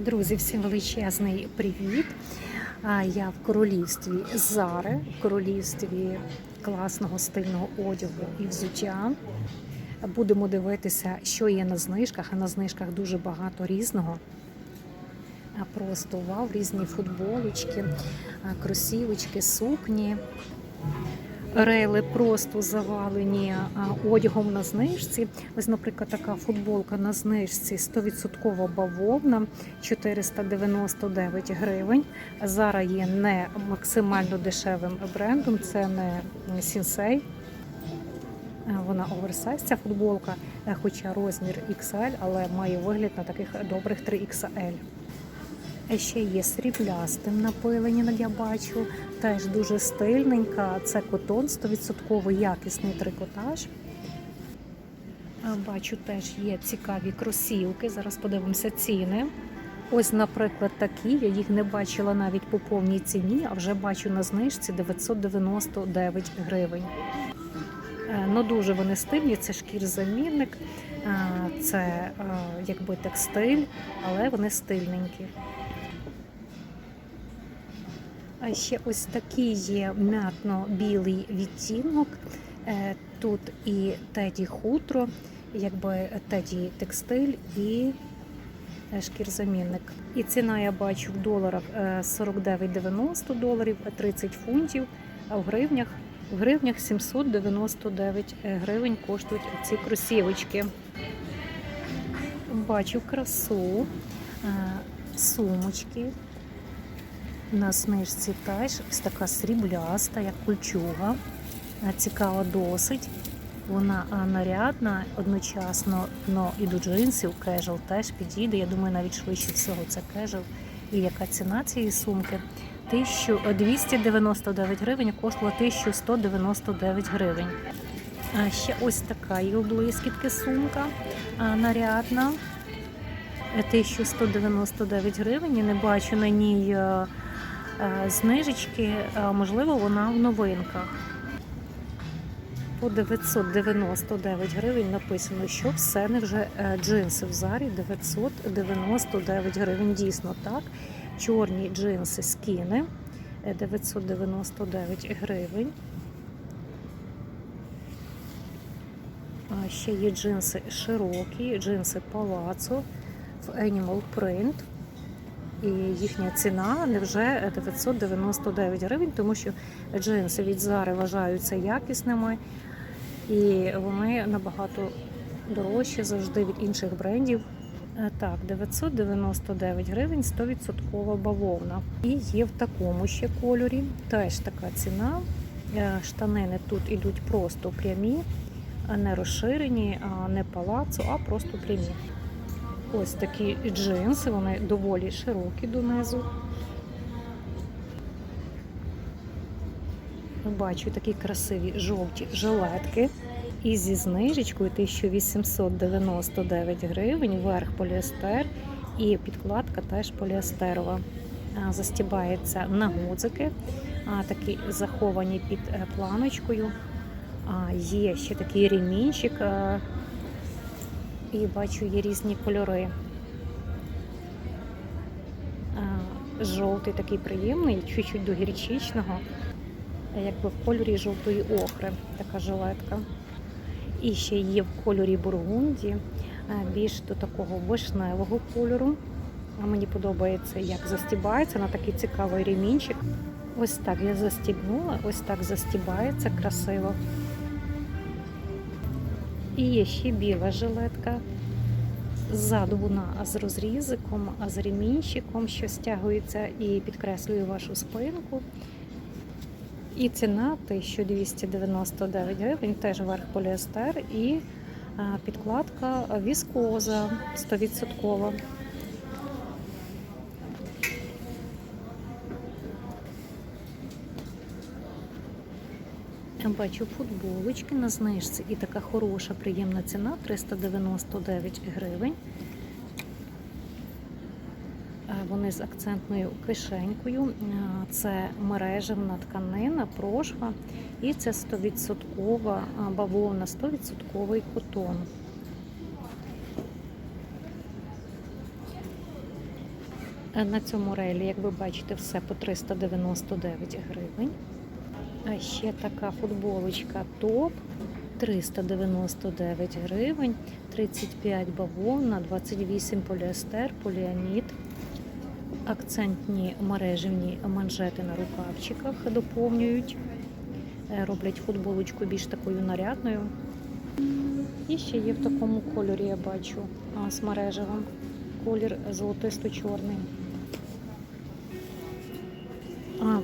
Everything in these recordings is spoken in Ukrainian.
Друзі, всім величезний привіт. Я в королівстві Зари, в королівстві класного стильного одягу і взуття. Будемо дивитися, що є на знижках, а на знижках дуже багато різного. Просто вау, різні футболочки, кросівочки, сукні. Рейли просто завалені одягом на знижці. Ось, наприклад, така футболка на знижці 100% бавовна 499 гривень. Зараз є не максимально дешевим брендом, це не Сінсей. Вона оверсайз, ця футболка, е, хоча розмір XL, але має вигляд на таких добрих 3XL. Ще є сріблястим напилення, я бачу, теж дуже стильненька. Це котон 100% якісний трикотаж. Бачу, теж є цікаві кросівки. Зараз подивимося ціни. Ось, наприклад, такі. Я їх не бачила навіть по повній ціні, а вже бачу на знижці 999 гривень. Е, Ну, дуже вони стильні, це шкірзамінник, е, це е, якби текстиль, але вони стильненькі. А ще ось такий є м'ятно-білий відтінок. Е, Тут і теді хутро, якби теді текстиль і е, шкірзамінник. І ціна я бачу в доларах е, 49,90 доларів, 30 фунтів, а в гривнях в гривнях 799 гривень коштують ці кросівочки. Бачу красу, е, сумочки. На знижці теж ось така срібляста, як кульчуга. Е, Цікава досить. Вона нарядна, одночасно но і до джинсів, кежел теж підійде. Я думаю, навіть швидше всього це кежел. І яка ціна цієї сумки? 1299 гривень, коштувала 1199 гривень. А ще ось така є блискітки сумка нарядна. 1199 гривень. Я не бачу на ній е, е, знижечки, можливо, вона в новинках. По 999 гривень написано, що все не вже е, джинси в зарі 999 гривень. Дійсно так. Чорні джинси скіни е, 999 гривень. Ще є джинси широкі, джинси палацо в Animal Print. І їхня ціна невже 999 гривень, тому що джинси від Зари вважаються якісними і вони набагато дорожчі завжди від інших брендів. Е, Так, 999 гривень, 100% бавовна. І є в такому ще кольорі. Теж така ціна. Е, Штанини тут ідуть просто прямі, не розширені, не палацо, а просто прямі. Ось такі джинси, вони доволі широкі донизу. Бачу такі красиві жовті жилетки. І зі знижечкою 1899 гривень, верх поліестер і підкладка теж поліестерова. Застібається на гудзики, такі заховані під е, планочкою. Є ще такий ремінчик. І бачу, є різні кольори. Жовтий такий приємний, чуть-чуть до гірчичного, якби в кольорі жовтої охри, така жилетка. І ще є в кольорі бургунді, більш до такого вишневого кольору. Мені подобається, як застібається на такий цікавий ремінчик. Ось так я застібнула, ось так застібається красиво. І є ще біла жилетка. Ззаду вона з розрізиком, а з ремінчиком, що стягується і підкреслює вашу спинку. І ціна 1299 гривень, теж верх поліестер і підкладка віскоза 100%. Я Бачу футболочки на знижці і така хороша, приємна ціна 399 гривень. Вони з акцентною кишенькою. Це мережевна тканина, прошва і це 100% бавовна, 100% котон. На цьому рейлі, як ви бачите, все по 399 гривень. А ще така футболочка топ 399 гривень, 35 бавовна, 28 поліестер, поліамід. Акцентні мережевні манжети на рукавчиках доповнюють, Е, роблять футболочку більш такою нарядною. І ще є в такому кольорі, я бачу, з мережевим. Колір золотисто-чорний.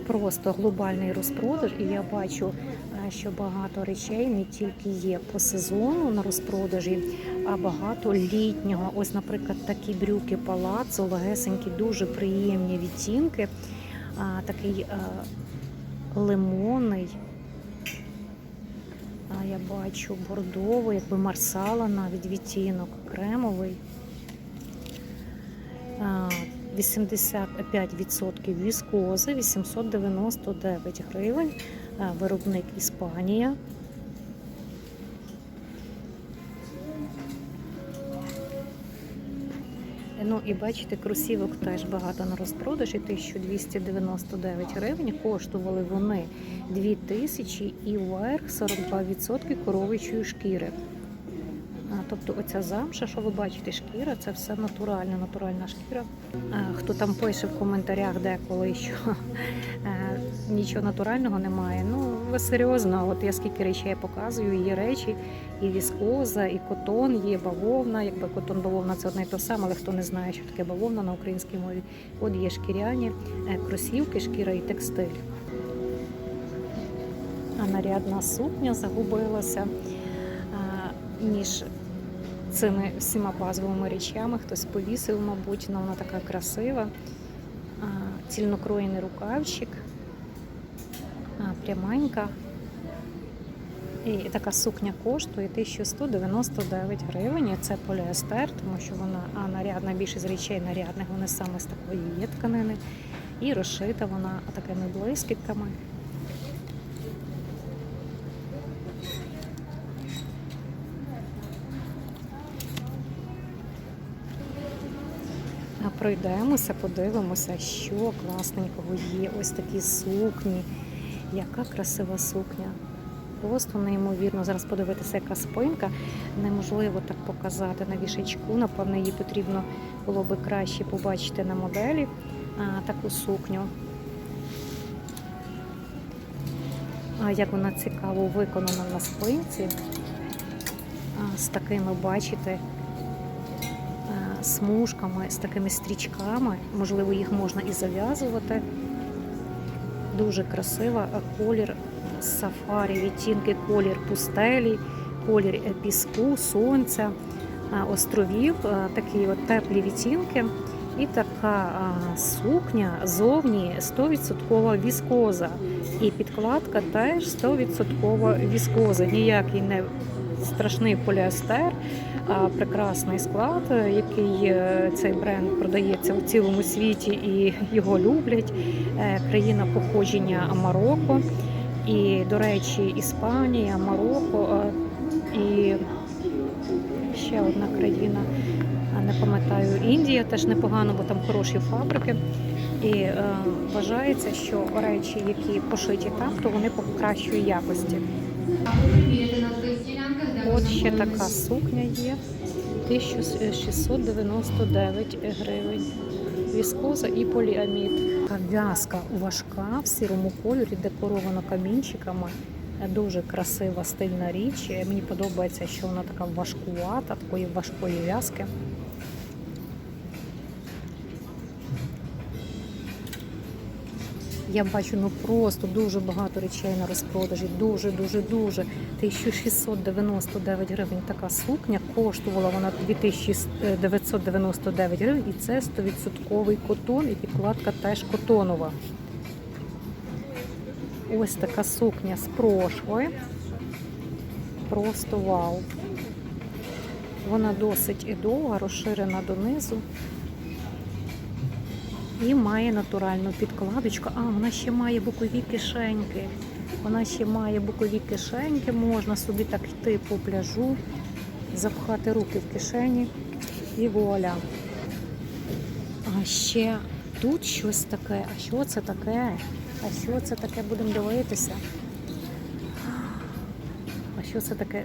Просто глобальний розпродаж, і я бачу, е, що багато речей не тільки є по сезону на розпродажі, а багато літнього. Ось, наприклад, такі брюки палацо, легесенькі, дуже приємні відтінки. Такий е, лимонний. Я бачу бордовий, якби марсала навіть відтінок, кремовий. А, 85% віскози, 899 гривень. Виробник Іспанія. Ну і бачите, кросівок теж багато на розпродажі, 1299 гривень. Коштували вони 2000 і вверх 42% коровичої шкіри. Тобто оця замша, що ви бачите, шкіра, це все натуральна, натуральна шкіра. Хто там пише в коментарях деколи, що е, нічого натурального немає. Ну, ви серйозно, от я скільки речей я показую, є речі, і віскоза, і котон, є бавовна. Якби котон, бавовна це одне і те саме, але хто не знає, що таке бавовна на українській мові. От є шкіряні, е, кросівки, шкіра і текстиль. А нарядна сукня загубилася а, між цими всіма базовими речами. Хтось повісив, мабуть, але вона така красива. Цільнокроєний рукавчик, пряменька. І така сукня коштує 1199 гривень. Це поліестер, тому що вона а, нарядна, більшість речей нарядних, вони саме з такої є тканини. І розшита вона такими блискітками. А Пройдемося, подивимося, що класненького є. Ось такі сукні. Яка красива сукня. Просто неймовірно. Зараз подивитися, яка спинка. Неможливо так показати на вішечку. Напевно, її потрібно було би краще побачити на моделі а, таку сукню. А як вона цікаво виконана на спинці. А, з такими, бачите, смужками, з такими стрічками. Можливо, їх можна і зав'язувати. Дуже красива колір сафарі, відтінки, колір пустелі, колір е, піску, сонця, островів, такі от теплі відтінки. І така а, сукня зовні 100% віскоза. І підкладка теж 100% віскоза. Ніякий не страшний поліестер, прекрасний склад, е, який е, цей бренд продається в цілому світі і його люблять. Е, Країна походження Марокко. І, до речі, Іспанія, Марокко і ще одна країна, не пам'ятаю, Індія теж непогано, бо там хороші фабрики. І е, вважається, що речі, які пошиті там, то вони по кращої якості. От ще така сукня є. 1699 гривень. Віскоза і поліамід. В'язка важка в сірому кольорі, декорована камінчиками. Дуже красива стильна річ. Мені подобається, що вона така важкувата, такої важкої в'язки. Я бачу ну просто дуже багато речей на розпродажі. Дуже, дуже, дуже. 1699 гривень така сукня. Коштувала вона 2999 гривень, і це 100% котон, і підкладка теж котонова. Ось така сукня з прошви. Просто вау. Вона досить і довга, розширена донизу. І має натуральну підкладочку. А, вона ще має бокові кишеньки. Вона ще має бокові кишеньки, можна собі так йти по пляжу, запхати руки в кишені і вуаля. А ще тут щось таке. А що це таке? А що це таке? Будемо дивитися. А що це таке?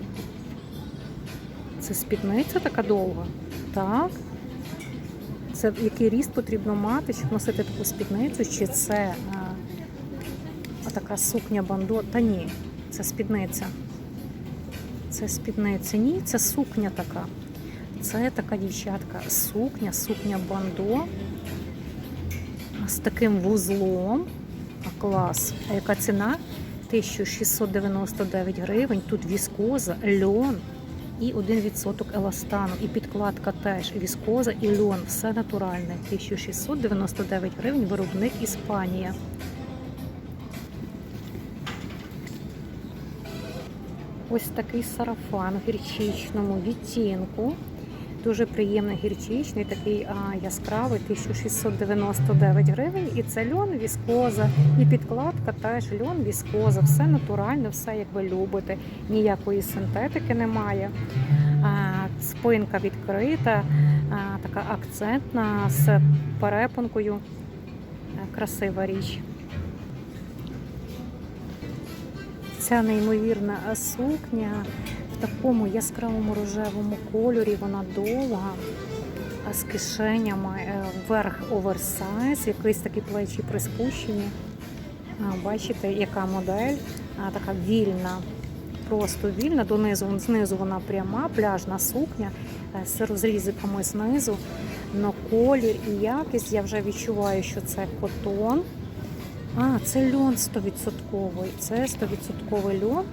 Це спідниця така довга? Так. Це який ріст потрібно мати, щоб носити таку спідницю? Чи це а, а така сукня бандо? Та ні, це спідниця. Це спідниця. Ні, це сукня така. Це така дівчатка. Сукня, сукня бандо з таким вузлом. А клас. А яка ціна? 1699 гривень. Тут віскоза, льон і 1% еластану. І підкладка теж віскоза і льон. Все натуральне. 1699 гривень. Виробник Іспанія. Ось такий сарафан в гірчичному відтінку. Дуже приємний гірчичний, такий а, яскравий, 1699 гривень. І це льон, віскоза, і підкладка теж льон, віскоза. Все натуральне, все як ви любите. Ніякої синтетики немає. А, спинка відкрита, а, така акцентна з перепонкою. Красива річ. Ця неймовірна сукня в такому яскравому рожевому кольорі, вона довга, а з кишенями е, верх оверсайз, якісь такі плечі приспущені. Бачите, яка модель, така вільна, просто вільна, донизу, знизу вона пряма, пляжна сукня е, з розрізиками знизу. Но колір і якість я вже відчуваю, що це котон. А, це льон 100%. Це 100% льон.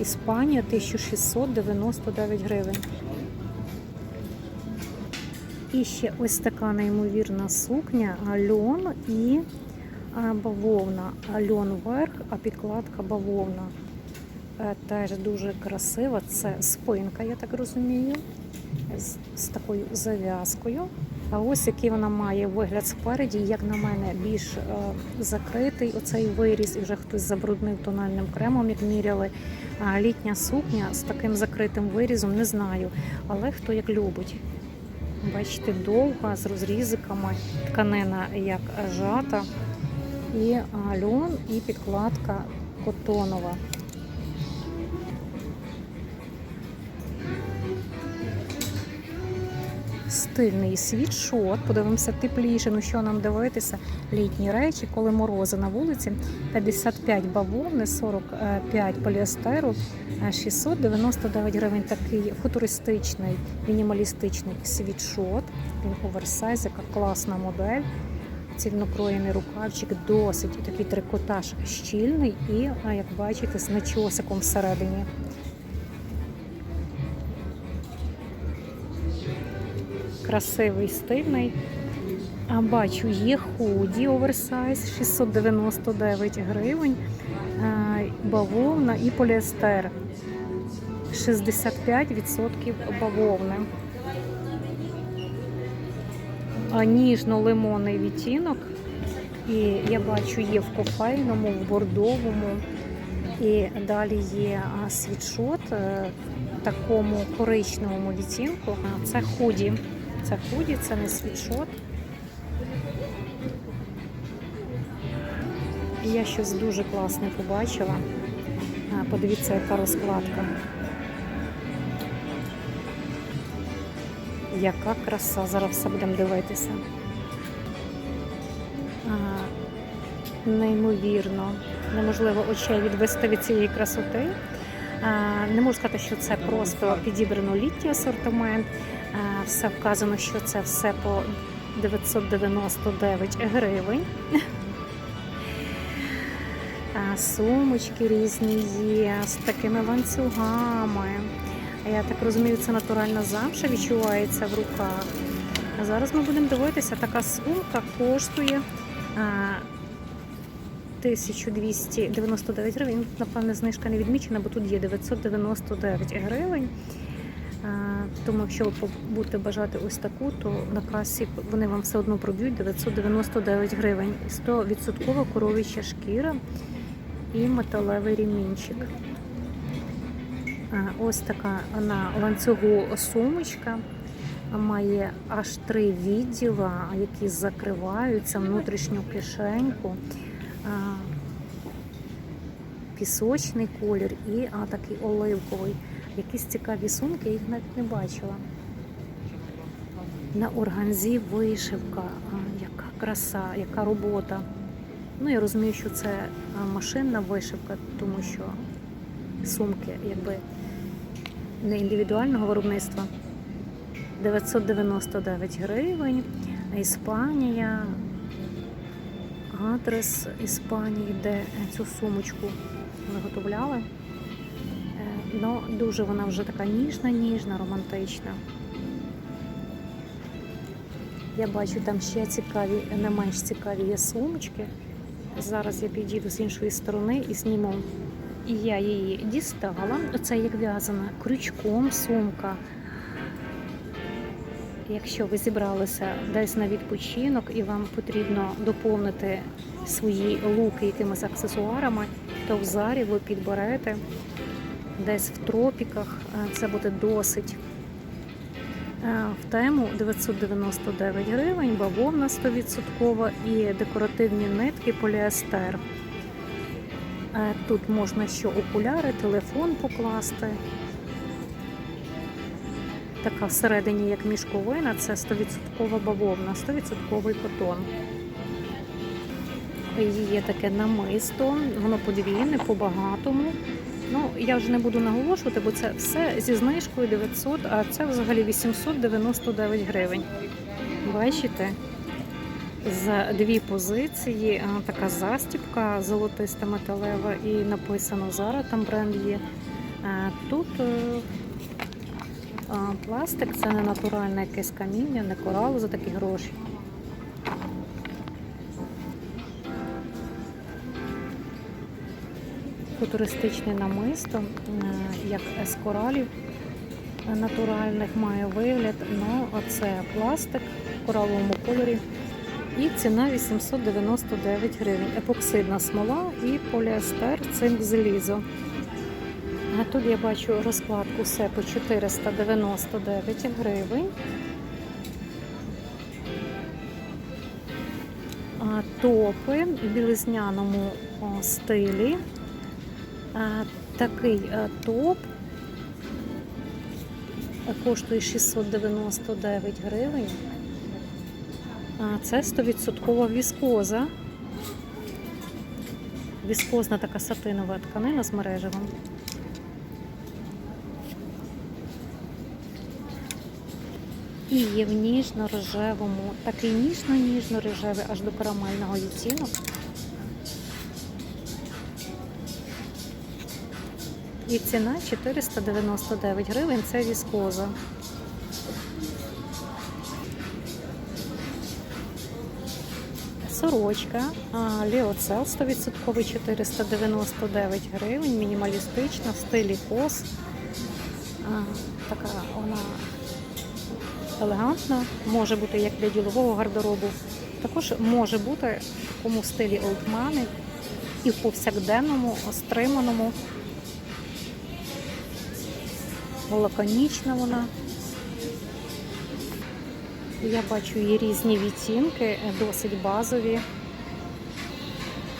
Іспанія 1699 гривень. І ще ось така неймовірна сукня, льон і бавовна. Льон вверх, а підкладка бавовна. Е, Теж дуже красива. Це спинка, я так розумію, з такою зав'язкою. А ось який вона має вигляд спереді, як на мене, більш е, закритий оцей виріз, і вже хтось забруднив тональним кремом, як міряли. Літня сукня з таким закритим вирізом, не знаю, але хто як любить. Бачите, довга, з розрізиками, тканина як жата, і льон, і підкладка котонова. Стильний світшот, подивимося тепліше, ну що нам дивитися. Літні речі, коли морози на вулиці, 55 бавовни, 45 поліестеру, е, 699 гривень. Такий футуристичний, мінімалістичний світшот. Він оверсайз, яка класна модель. Цільнокроєний рукавчик, досить такий трикотаж щільний і, е, як бачите, з начосиком всередині. Красивий, стильний. А бачу, є худі оверсайз 699 гривень, а, бавовна і поліестер. 65% бавовни. Ніжно-лимонний відтінок. І я бачу, є в кофейному, в бордовому. І далі є світшот е, в такому коричневому відтінку. Це худі. Це худі, це не світшот. Я щось дуже класне побачила. Подивіться, яка розкладка. Яка краса, зараз все будемо дивитися. Неймовірно, неможливо очей відвести від цієї красоти. Не можу сказати, що це просто підібрано літній асортимент. А, Все вказано, що це все по 999 гривень. Сумочки різні є з такими ланцюгами. Я так розумію, це натуральна замша відчувається в руках. Зараз ми будемо дивитися, така сумка коштує 1299 гривень. Напевне, знижка не відмічена, бо тут є 999 гривень. Тому, якщо ви будете бажати ось таку, то на касі вони вам все одно проб'ють 999 гривень. 100% коров'яча шкіра і металевий ремінчик. Ось така на ланцюгу сумочка. Має аж три відділа, які закриваються, внутрішню кишеньку, пісочний колір і а, такий оливковий. Якісь цікаві сумки, я їх навіть не бачила. На органзі вишивка, яка краса, яка робота. Ну, я розумію, що це машинна вишивка, тому що сумки якби не індивідуального виробництва. 999 гривень. Іспанія. Адрес Іспанії, де цю сумочку виготовляли. Ну, дуже вона вже така ніжна, ніжна, романтична. Я бачу там ще цікаві, не менш цікаві є сумочки. Зараз я підійду з іншої сторони і зніму. І я її дістала. Оце як в'язана крючком сумка. Якщо ви зібралися десь на відпочинок і вам потрібно доповнити свої луки якимись аксесуарами, то в зарі ви підберете десь в тропіках. Е, Це буде досить е, в тему 999 гривень, бавовна 100% і декоративні нитки поліестер. Е, Тут можна що окуляри, телефон покласти. Така всередині, як мішковина, це 100% бавовна, 100% котон. Є таке намисто, воно подвійне, по-багатому. Ну, я вже не буду наголошувати, бо це все зі знижкою 900, а це взагалі 899 гривень. Бачите? За дві позиції така застібка золотиста металева і написано зараз там бренд є. Тут е, пластик, це не натуральне якесь каміння, не корал за такі гроші. Футуристичне намисто, е, як з коралів натуральних має вигляд. Ну, оце пластик в кораловому кольорі. І ціна 899 гривень. Епоксидна смола і поліестер, цинк залізо. А тут я бачу розкладку все по 499 гривень. Топи в білизняному стилі. Такий топ коштує 699 гривень. Це 100% віскоза. Віскозна така сатинова тканина з мережевим. І є в ніжно-рожевому, такий ніжно-ніжно-рожевий аж до карамельного відтінок. І ціна 499 гривень, це віскоза. Сорочка Ліоцел 100% 499 гривень, мінімалістична, в стилі кос. Така вона елегантна, може бути як для ділового гардеробу. Також може бути в такому стилі олдмани і в повсякденному, стриманому. Лаконічна вона. Я бачу її різні відтінки, досить базові.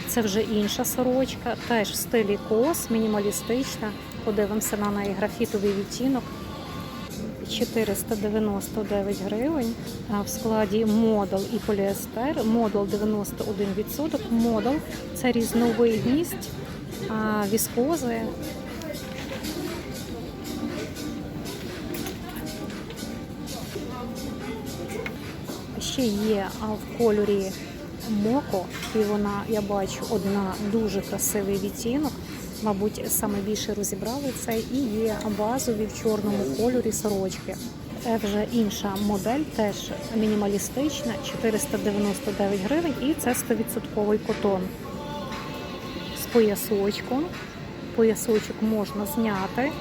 Це вже інша сорочка, теж в стилі кос, мінімалістична. Подивимося на неї графітовий відтінок. 499 гривень в складі модал і поліестер. Модал 91%. Модал це різновидність віскози. Ще є в кольорі моко, і вона, я бачу, одна дуже красивий відтінок. Мабуть, саме більше розібрали це і є базові в чорному кольорі сорочки. Вже інша модель, теж мінімалістична, 499 гривень, і це 100% котон з поясочком. Поясочок можна зняти.